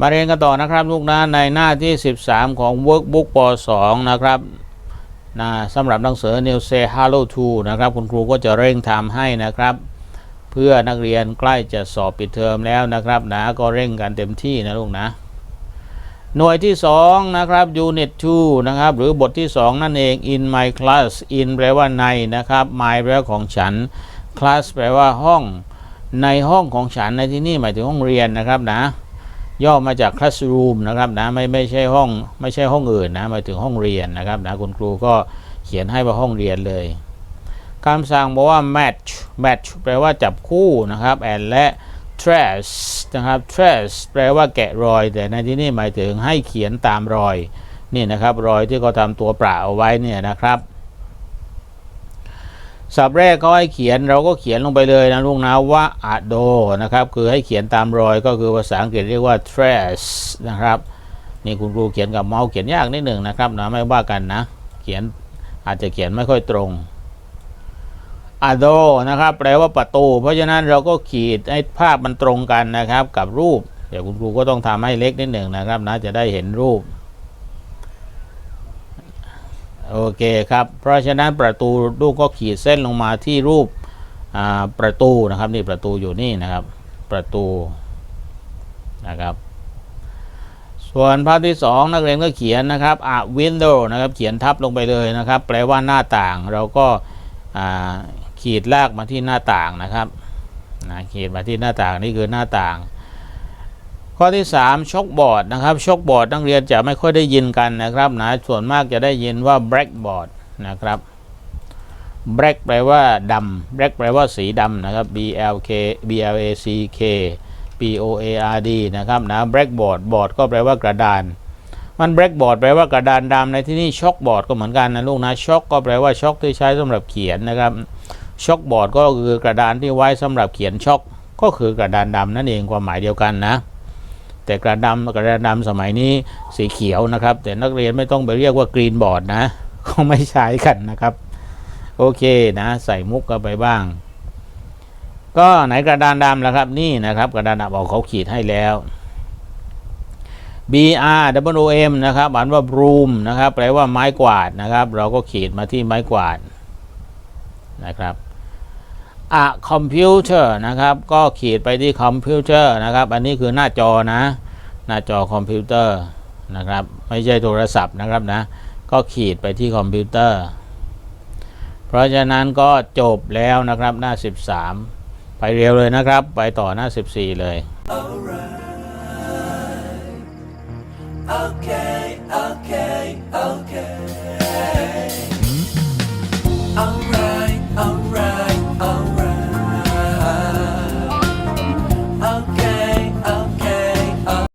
มาเรียนกันต่อนะครับลูกนะในหน้าที่ 13 ของ Workbook ป .2 นะครับนะสำหรับหนังสือ New Say Hello to นะครับคุณครูก็จะเร่งทำให้นะครับ เพื่อนักเรียนใกล้จะสอบปิดเทอมแล้วนะครับนะก็เร่งกันเต็มที่นะลูกนะ หน่วยที่ 2 นะครับ Unit 2 นะครับ หรือบทที่ 2 นั่นเอง In my class in แปลว่าในนะครับ my แปลว่าของฉัน class แปลว่าห้องในห้องของฉันในที่นี่หมายถึงห้องเรียนนะครับนะ ย่อมาจาก classroom นะครับนะไม่ไม่ใช่ห้องไม่ใช่ห้องอื่นนะหมายถึงห้องเรียนนะครับนะคุณครูก็เขียนให้ว่าห้องเรียนเลยคำสั่งบอกว่า match match แปลว่าจับคู่นะครับ and และ trace นะครับ trace แปลว่าแกะรอย แต่ในที่นี้หมายถึงให้เขียนตามรอยนี่นะครับรอยที่เขาทำตัวปลาเอาไว้เนี่ยนะครับ ศัพท์แรกเขาให้เขียนเราก็เขียนลงไปเลยนะลูกนะว่า a d o นะครับ คือให้เขียนตามรอยก็คือภาษาอังกฤษเรียกว่า trace นะครับ นี่คุณครูเขียนกับเมาส์เขียนยากนิดหนึ่งนะครับนะไม่ว่ากันนะ เขียนอาจจะเขียนไม่ค่อยตรง a d o นะครับ แปลว่าประตู เพราะฉะนั้นเราก็ขีดให้ภาพมันตรงกันนะครับ กับรูป เดี๋ยวคุณครูก็ต้องทำให้เล็กนิดหนึ่งนะครับนะจะได้เห็นรูป โอเคครับ เพราะฉะนั้นประตูลูกก็ขีดเส้นลงมาที่รูปประตูนะครับนี่ประตูอยู่นี่นะครับ ประตูนะครับ ส่วนภาพที่สองนักเรียนก็เขียนนะครับ a window นะครับเขียนทับลงไปเลยนะครับ แปลว่าหน้าต่างเราก็ขีดลากมาที่หน้าต่างนะครับนะขีดมาที่หน้าต่างนี่คือหน้าต่าง ข้อที่ 3 ช็อกบอร์ดนะครับช็อกบอร์ดนักเรียนจะไม่ค่อยได้ยินกันนะครับนะส่วนมากจะได้ยินว่า blackboard นะครับ black แปลว่าดำ black แปลว่าสีดำนะครับ b l k b l a c k b o a r d นะครับนะ blackboard บอร์ดก็แปลว่ากระดาน มัน blackboard แปลว่ากระดานดำในที่นี่ช็อกบอร์ดก็เหมือนกันนะลูกนะช็อกก็แปลว่าช็อกที่ใช้สำหรับเขียนนะครับช็อกบอร์ดก็คือกระดานที่ไว้สำหรับเขียนช็อกก็คือกระดานดำนั่นเองความหมายเดียวกันนะ แต่กระดำกระดานดำสมัยนี้สีเขียวนะครับ แต่นักเรียนไม่ต้องไปเรียกว่ากรีนบอร์ดนะเขาไม่ใช้กันนะครับ โอเคนะใส่มุกเข้าไปบ้าง ก็ไหนกระดานดำแล่ะครับนี่นะครับกระดานดำเอาเขาขีดให้แล้ว B R W O M นะครับอ่านว่า broom นะครับ แปลว่าไม้กวาดนะครับ เราก็ขีดมาที่ไม้กวาดนะครับ อะคอมพิวเตอร์นะครับ ก็ขีดไปที่คอมพิวเตอร์นะครับ อันนี้คือหน้าจอนะ หน้าจอคอมพิวเตอร์นะครับ ไม่ใช่โทรศัพท์นะครับนะ ก็ขีดไปที่คอมพิวเตอร์ เพราะฉะนั้นก็จบแล้วนะครับหน้า 13 ไปเร็วเลยนะครับ ไปต่อหน้า 14 เลย